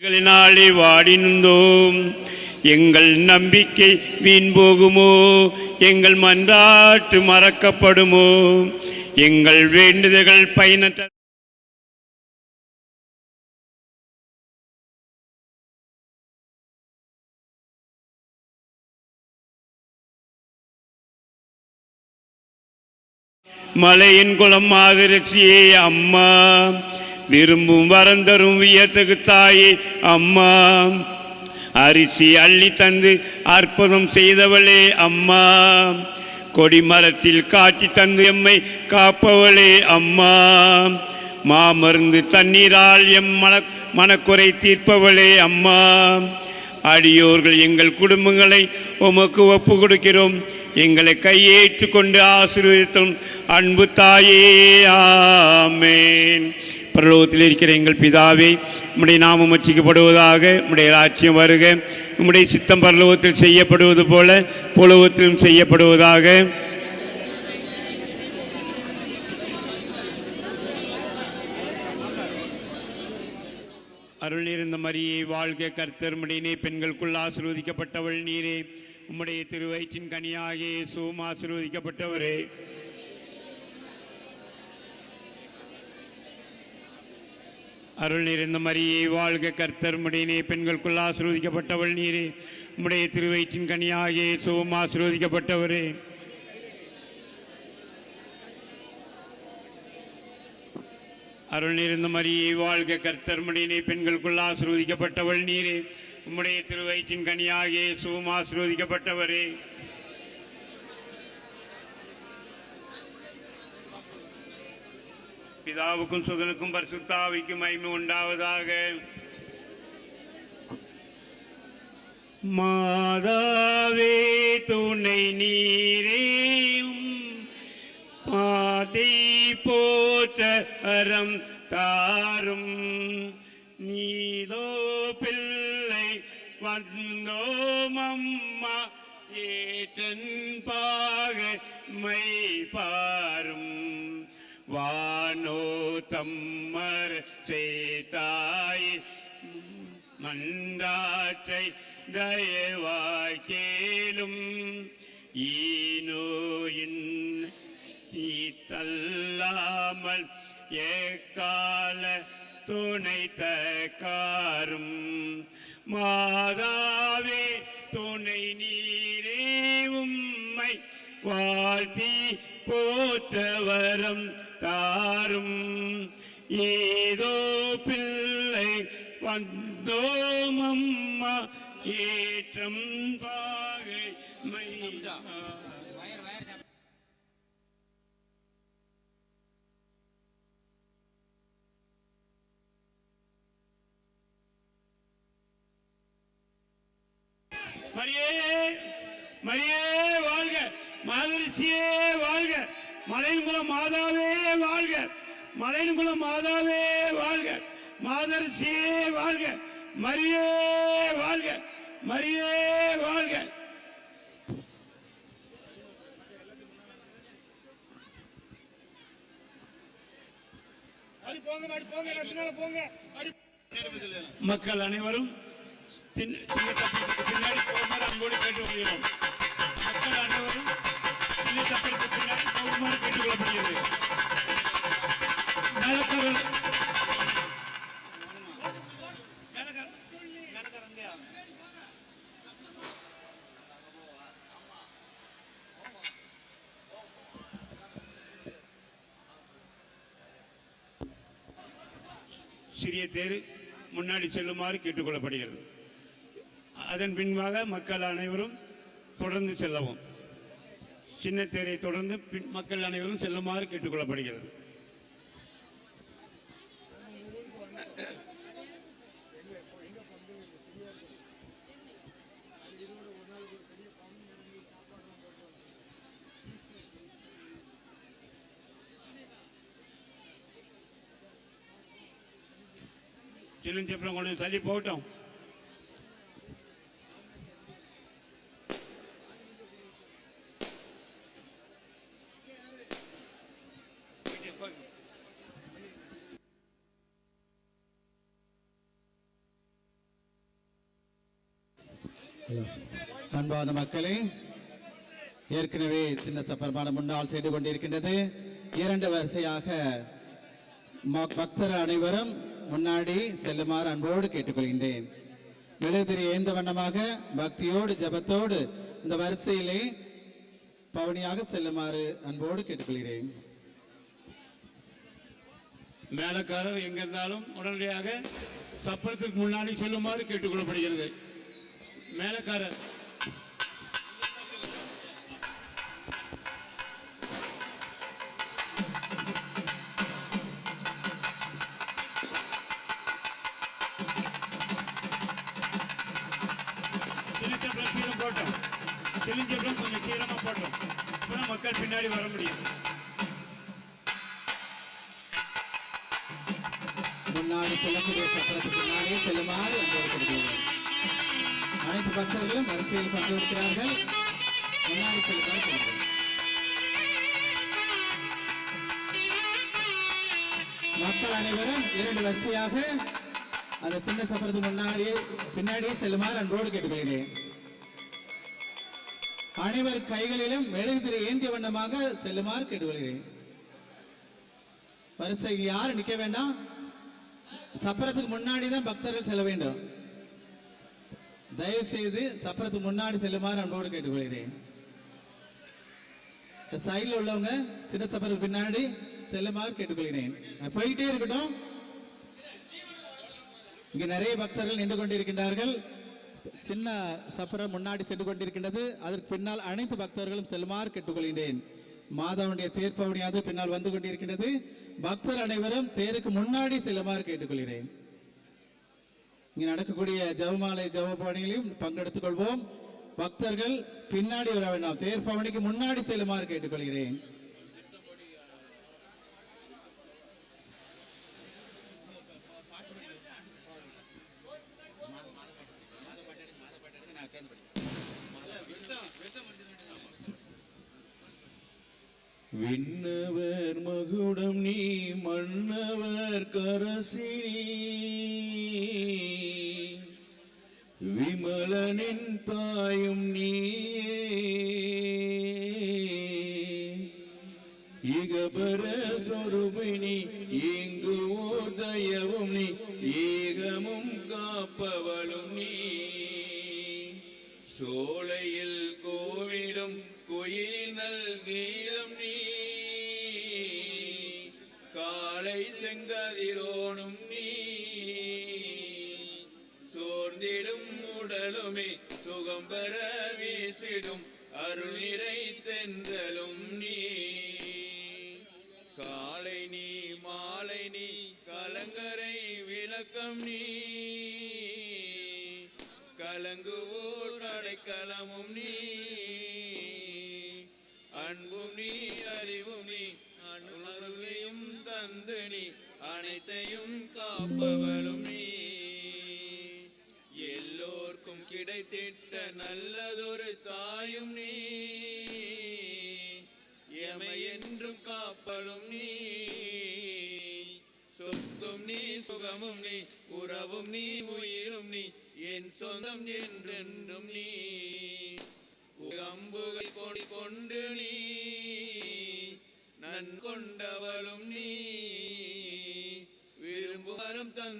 நாளே வாடி நின்றோம் எங்கள் நம்பிக்கை வீண் போகுமோ? எங்கள் மன்றாட்டு மறக்கப்படுமோ? எங்கள் வேண்டுதல்கள் பயனற்ற மலையின் குளம் மாதிரட்சியே அம்மா. விரும்பும் வரந்தரும் வியத்தகு தாயே அம்மா. அரிசி அள்ளி தந்து அற்புதம் செய்தவளே அம்மா. கொடிமரத்தில் காட்சி தந்து எம்மை காப்பவளே அம்மா. மாமருந்து தண்ணீரால் எம் மன மனக்குறை தீர்ப்பவளே அம்மா. அடியோர்கள் எங்கள் குடும்பங்களை உமக்கு ஒப்பு கொடுக்கிறோம் எங்களை கையேற்று கொண்டு ஆசீர்வதித்தும். அன்பு தாயே ஆமேன். பரலோகத்தில் இருக்கிற எங்கள் பிதாவே உம்முடைய நாமம் வச்சிக்கப்படுவதாக உம்முடைய ராஜ்யம் வருக. உம்முடைய சித்தம் பரலோகத்தில் செய்யப்படுவது போல புலவத்திலும் செய்யப்படுவதாக. அருள் இருந்த மரியை வாழ்க கர்த்தருமுடனே பெண்களுக்குள் ஆசிர்வதிக்கப்பட்டவள் நீரே. உம்முடைய திருவயிற்றின் கனியாகிய சோம் ஆசீர்வதிக்கப்பட்டவரே. அருள் நிறைந்த மரியை வாழ்க கர்த்தர். முடியினே பெண்களுக்குள் ஆசிர்வதிக்கப்பட்டவள் நீரே. உடைய திருவயிற்றின் கனியாகிய இயேசுவும் ஆசீர்வதிக்கப்பட்டவரே. அருள் நிறைந்த மரியை வாழ்க கர்த்தர். முடியினே பெண்களுக்குள் ஆசிர்வதிக்கப்பட்டவள் நீரே. உம்முடைய திருவயிற்றின் கனியாகிய சுவம் ஆசீர்வதிக்கப்பட்டவரே. பிதாவுக்கும் சுதனுக்கும் பரிசுத்தாவிக்கும் மைமை உண்டாவதாக மாதாவே துணை நீரேயும் பாதை போற்ற அறம் தாரும் நீதோ பிள்ளை வந்தோம் அம்மா ஏற்றன் பாக மை பாரும் வானோ தம்மர் சேத்தாய் மன்றாற்றை தயவாய் கேளும் ஈனோயின் தள்ளாமல் ஏக்கால துணை தக்காரும் மாதாவே துணை நீரே உம்மை வாழ்த்தி போற்றவரம் தாரும். ஏதோ பிள்ளை வந்தோம் அம்மா ஏற்றம் பாகை மையா மரியே மரியே வாழ்க. மாதரிசியே வாழ்க. மலையன்குளம் மாதாவே வாழ்க. மலையன்குளம் மாதாவே வாழ்க. மாதரிசியே வாழ்க. மரியே வாழ்க. மரியே வாழ்க. மக்கள் அனைவரும் சின்ன சின்ன தப்பத்துக்கு பின்னாடி போகுமாறு அன்போடு கேட்டுக்கொள்கிறோம். மக்கள் சிறிய தேர் முன்னாடி செல்லுமாறு கேட்டுக்கொள்ளப்படுகிறது. அதன் பின்பாக மக்கள் அனைவரும் தொடர்ந்து செல்லவும். சின்ன தேரை தொடர்ந்து பின் மக்கள் அனைவரும் செல்லுமாறு கேட்டுக்கொள்ளப்படுகிறது. சின்னஞ்சப்பரம் கொஞ்சம் தள்ளி போகட்டும். அன்பான மக்களே ஏற்கனவே சின்ன சப்பரமான முன்னால் செய்து கொண்டிருக்கின்றது. இரண்டு வரிசையாக பக்தர் அனைவரும் முன்னாடி செல்லுமாறு அன்போடு கேட்டுக்கொள்கின்றேன். மெழுதிரி ஏந்த வண்ணமாக பக்தியோடு ஜெபத்தோடு இந்த வரிசையிலே பவனியாக செல்லுமாறு அன்போடு கேட்டுக்கொள்கிறேன். மேலக்காரர் எங்கிருந்தாலும் உடனடியாக சப்பரத்திற்கு முன்னாடி செல்லுமாறு கேட்டுக்கொள்ளப்படுகிறது. மேலக்காரர் கிழிஞ்சப்பறம் கொஞ்சம் கீரமா போட்டோம் அப்பதான் மக்கள் பின்னாடி வர முடியும். முன்னாடி செல்லக்கூடிய சக்கரத்துக்கு முன்னாடியே செல்லுமாறு அன்போடு கேட்டுக்கொள்கிறேன் அனைத்து பக்தர்களும் வரிசையில் பங்கெடுக்கிறார்கள் முன்னாடி செல்லுமாறு கேட்டுக்கொள்கிறேன் மக்கள் அனைவரும் இரண்டு வரிசையாக அந்த சின்ன சப்பரத்துக்கு முன்னாடியே பின்னாடியே செல்லுமாறு அன்போடு கேட்டுக்கொள்கிறேன். அனைவர் கைகளிலும் மெழுகுதிரை ஏந்திய வண்ணமாக செல்லுமாறு கேட்டுக்கொள்கிறேன். வரிசை யாரும் நிக்க வேண்டாம்? சப்பரத்துக்கு முன்னாடி தான் பக்தர்கள் செல்ல வேண்டும். தயவு செய்து சப்பரத்துக்கு முன்னாடி செல்லுமாறு அன்போடு கேட்டுக்கொள்கிறேன். சைடில் உள்ளவங்க சின்ன சப்பரத்துக்கு பின்னாடி செல்லுமாறு கேட்டுக்கொள்கிறேன். போயிட்டே போய்கிட்டே இருக்கட்டும். இங்க நிறைய பக்தர்கள் நின்று கொண்டிருக்கின்றார்கள். சின்ன சப்பரம் முன்னாடி சென்று கொண்டிருக்கின்றது. அதற்கு பின்னால் அனைத்து பக்தர்களும் செல்லுமாறு கேட்டுக்கொள்கின்றேன். மாதாவுடைய தேர்ப்பவனியாவது பின்னால் வந்து கொண்டிருக்கின்றது. பக்தர் அனைவரும் தேருக்கு முன்னாடி செல்லுமாறு கேட்டுக்கொள்கிறேன். இங்கு நடக்கக்கூடிய ஜெபமாலை ஜெபப்பவனிகளையும் பங்கெடுத்துக் கொள்வோம். பக்தர்கள் பின்னாடி வர வேண்டாம். தேர்ப்பவனிக்கு முன்னாடி செல்லுமாறு கேட்டுக்கொள்கிறேன். விண்ணவர் மகுடம் நீ மன்னவர் கரசினி. விமலனின் தாயும் நீயே. இகபர சொருபினி இங்கு ஓர் தயவும் நீ ஏ அருள் நிறை தென்றலும் நீ. காலை நீ மாலை நீ கலங்கரை விளக்கம் நீ. கலங்குவோர் அடைக்கலமும் நீ. அன்பும் நீ அறிவும் நீ அருளையும் தந்து நீ அனைத்தையும் காப்பவளும் நீ. கிடைத்திட்ட நல்லதொரு தாயும் நீ. எமை என்றும் காப்பலும் நீ. சொத்தும் நீ சுகமும் நீ உறவும் நீ உயிரும் நீ என் சொந்தம் என்றென்றும் நீ. அம்புகை கொடி கொண்டு நீ நன் கொண்டவளும் நீ விரும்புவரும் தந்த